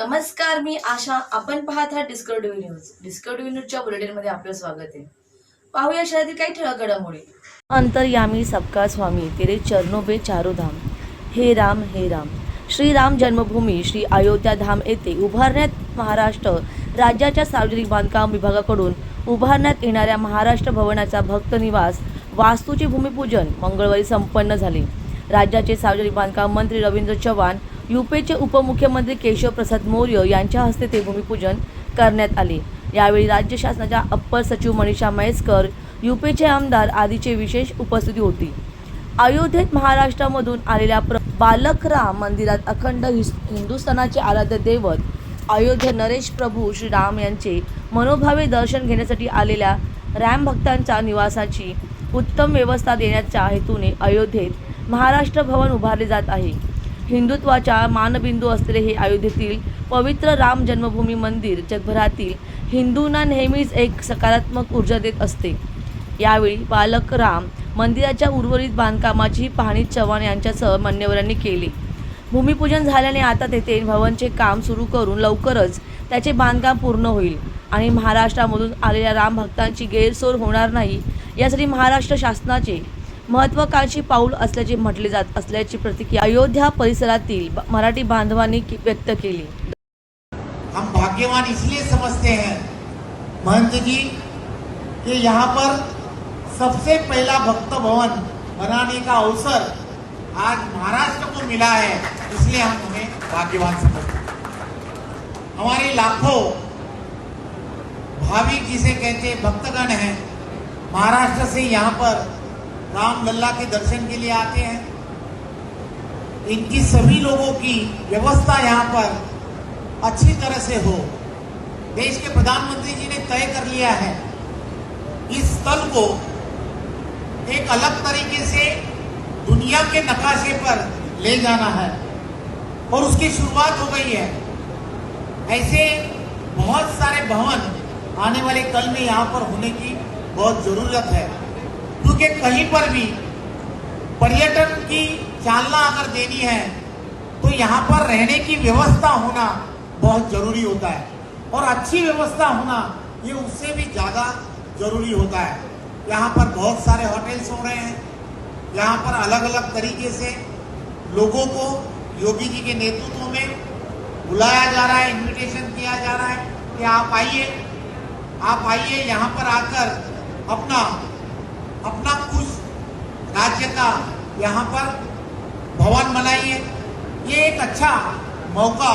नमस्कार मी आशा. आपण पाहत आहात डिस्कवरी न्यूज डिस्कवरी न्यूजच्या बुलेटिनमध्ये आपलं स्वागत आहे. पाहूया शहरातील काही ठळक घडामोडी अंतर्यामी सबका स्वामी तेरे चरणो बे चारोधाम हे राम हे राम. श्री राम जन्मभूमी श्री अयोध्या धाम येथे उभारण्यात महाराष्ट्र राज्याच्या सार्वजनिक बांधकाम विभागाकडून उभारण्यात येणाऱ्या महाराष्ट्र भवनाचा भक्त निवास वास्तूचे भूमिपूजन मंगळवारी संपन्न झाले. राज्याचे सार्वजनिक बांधकाम मंत्री रवींद्र चव्हाण युपेचे उपमुख्यमंत्री केशवप्रसाद मौर्य यांच्या हस्ते ते भूमिपूजन करण्यात आले. यावेळी राज्य शासनाच्या अप्पर सचिव मनीषा म्हैसकर युपेचे आमदार आदीचे विशेष उपस्थिती होती. अयोध्येत महाराष्ट्रामधून आलेल्या प्र बालकराम मंदिरात अखंड हिंदुस्थानाचे आराध्य दैवत अयोध्या नरेश प्रभू श्रीराम यांचे मनोभावे दर्शन घेण्यासाठी आलेल्या राम भक्तांच्या निवासाची उत्तम व्यवस्था देण्याच्या हेतूने अयोध्येत महाराष्ट्र भवन उभारले जात आहे. हिंदुत्वाच्या मानबिंदू असलेले हे अयोध्येतील पवित्र राम जन्मभूमी मंदिर जगभरातील हिंदूंना नेहमीच एक सकारात्मक ऊर्जा देत असते. यावेळी बालक राम मंदिराच्या उर्वरित बांधकामाची पाहणी चव्हाण यांच्यासह मान्यवरांनी केली. भूमिपूजन झाल्याने आता तेथे भवनचे काम सुरू करून लवकरच त्याचे बांधकाम पूर्ण होईल आणि महाराष्ट्रामधून आलेल्या राम भक्तांची गैरसोय होणार नाही यासाठी महाराष्ट्र शासनाचे महत्वाकांक्षी पाऊल असल्याचे म्हटले जात असल्याची प्रतिक्रिया अयोध्या परिसरातील मराठी बांधवांनी व्यक्त केली. हम भाग्यवान इसलिए समझते हैं महंत जी कि यहाँ पर सबसे पहला भक्त भवन बनाने का अवसर आज महाराष्ट्र को मिला है इसलिए हम उन्हें भाग्यवान समझते हैं। हमारे लाखों भाविक जिसे कहते भक्तगण हैं महाराष्ट्र से यहाँ पर राम लल्ला के दर्शन के लिए आते हैं। इनकी सभी लोगों की व्यवस्था यहाँ पर अच्छी तरह से हो। देश के प्रधानमंत्री जी ने तय कर लिया है। इस स्थल को एक अलग तरीके से दुनिया के नकाशे पर ले जाना है। और उसकी शुरुआत हो गई है। ऐसे बहुत सारे भवन आने वाले कल में यहाँ पर होने की बहुत ज़रूरत है। क्योंकि कहीं पर भी पर्यटन की चालना अगर देनी है तो यहाँ पर रहने की व्यवस्था होना बहुत ज़रूरी होता है। और अच्छी व्यवस्था होना, ये उससे भी ज़्यादा ज़रूरी होता है। यहाँ पर बहुत सारे होटल्स हो रहे हैं। यहाँ पर अलग अलग तरीके से लोगों को, योगी जी के नेतृत्व में बुलाया जा रहा है इनविटेशन किया जा रहा है कि आप आइए। आप आइए, यहाँ पर आकर अपना अपना कुछ राज्य का यहाँ पर भवन बनाइए ये एक अच्छा मौका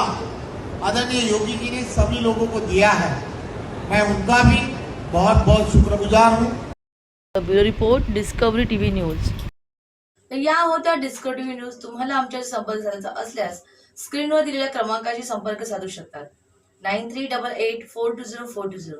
आदरणीय योगी जी ने सभी लोगों को दिया है। मैं उनका भी बहुत बहुत शुक्रगुजार हूँ। Bureau report Discovery TV news. या होत्या डिस्कवरी टीव्ही न्यूज तुम्हाला आमच्या संपर्क साधायचा असल्यास स्क्रीनवर दिलेल्या क्रमांकाशी संपर्क साधू शकतात. Nine three double eight four two zero four two zero.